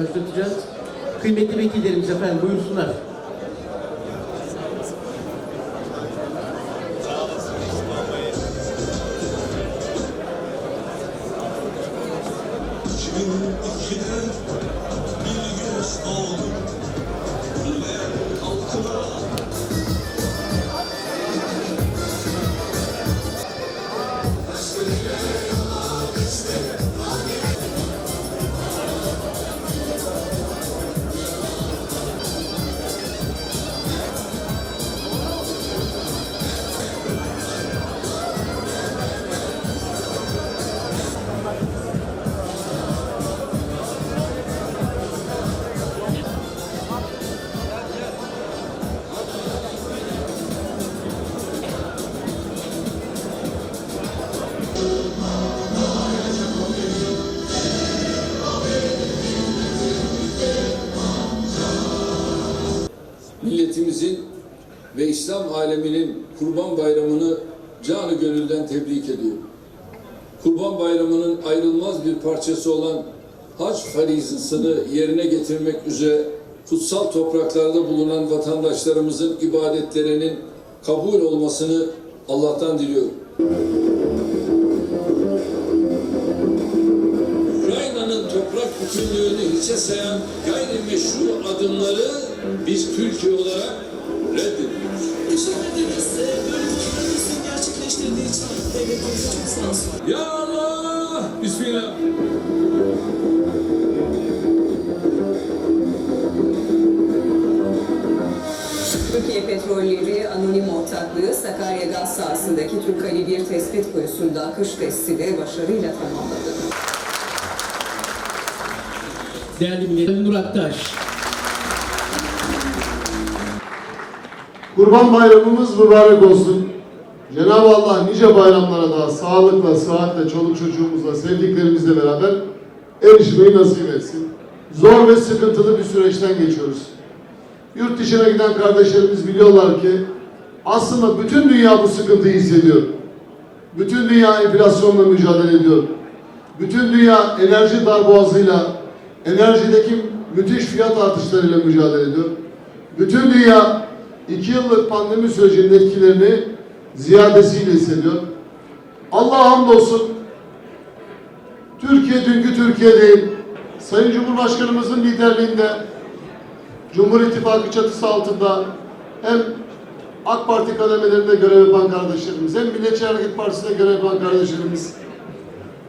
başlatacağız. Kıymetli vekillerimiz efendim buyursunlar. Milletimizin ve İslam aleminin Kurban Bayramı'nı canı gönülden tebrik ediyorum. Kurban Bayramı'nın ayrılmaz bir parçası olan hac farizasını yerine getirmek üzere kutsal topraklarda bulunan vatandaşlarımızın ibadetlerinin kabul olmasını Allah'tan diliyorum. Bütünlüğünü hiçe sayan gayrimeşru adımları biz Türkiye olarak reddediyoruz. Teşekkür ederiz. Böyle bir gerçekleştirdiği için devletimize çok sağ olsun. Ya Allah! Bismillah. Türkiye Petrolleri Anonim Ortaklığı Sakarya Gaz sahasındaki Türkali 1 tespit kuyusunda kış testini başarıyla tamamladı. Değerli milletvekilim Nur Aktaş. Kurban bayramımız mübarek olsun. Cenab-ı Allah nice bayramlara daha sağlıkla, sıhhatle, çoluk çocuğumuzla, sevdiklerimizle beraber erişmeyi nasip etsin. Zor ve sıkıntılı bir süreçten geçiyoruz. Yurt dışına giden kardeşlerimiz biliyorlar ki aslında bütün dünya bu sıkıntıyı hissediyor. Bütün dünya enflasyonla mücadele ediyor. Bütün dünya enerji darboğazıyla, enerjideki müthiş fiyat artışlarıyla mücadele ediyor. Bütün dünya iki yıllık pandemi sürecinin etkilerini ziyadesiyle hissediyor. Allah'a hamdolsun Türkiye dünkü Türkiye değil. Sayın Cumhurbaşkanımızın liderliğinde Cumhur İttifakı çatısı altında hem AK Parti kademelerinde görev yapan kardeşlerimiz hem Milliyetçi Hareket Partisi'nde görev yapan kardeşlerimiz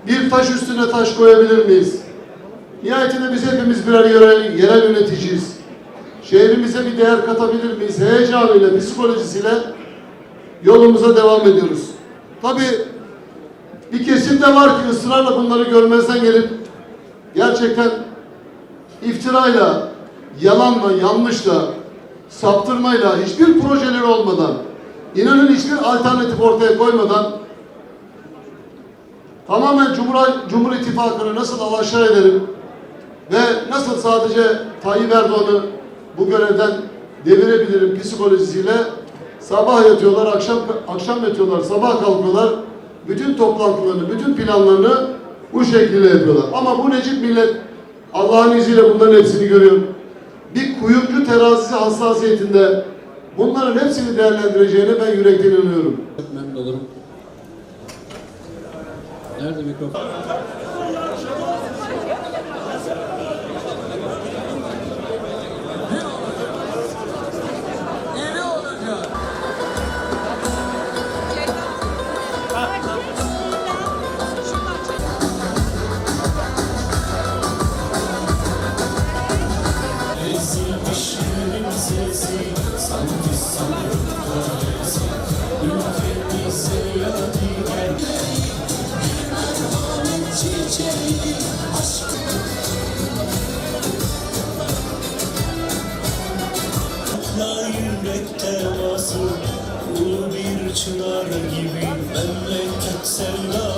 bir taş üstüne taş koyabilir miyiz? Nihayetinde biz hepimiz birer yerel, yerel yöneticiyiz. Şehrimize bir değer katabilir miyiz? Heyecanıyla, psikolojisiyle yolumuza devam ediyoruz. Tabii bir kesim de var ki ısrarla bunları görmezden gelip gerçekten iftirayla, yalanla, yanlışla, saptırmayla, hiçbir projeleri olmadan, inanın hiçbir alternatif ortaya koymadan tamamen Cumhur, Cumhur İttifakı'nı nasıl alaşağı ederim ve nasıl sadece Tayyip Erdoğan'ı bu görevden devirebilirim psikolojisiyle sabah yatıyorlar, akşam akşam yatıyorlar, sabah kalkıyorlar. Bütün toplantılarını, bütün planlarını bu şekilde yapıyorlar. Ama bu Necip millet Allah'ın izniyle bunların hepsini görüyor. Bir kuyumcu terazisi hassasiyetinde bunların hepsini değerlendireceğine ben yürekten inanıyorum. Memnun olurum. Nerede mikrofon? Yürek teması Ulu çınar gibi. Memleket sevdalısı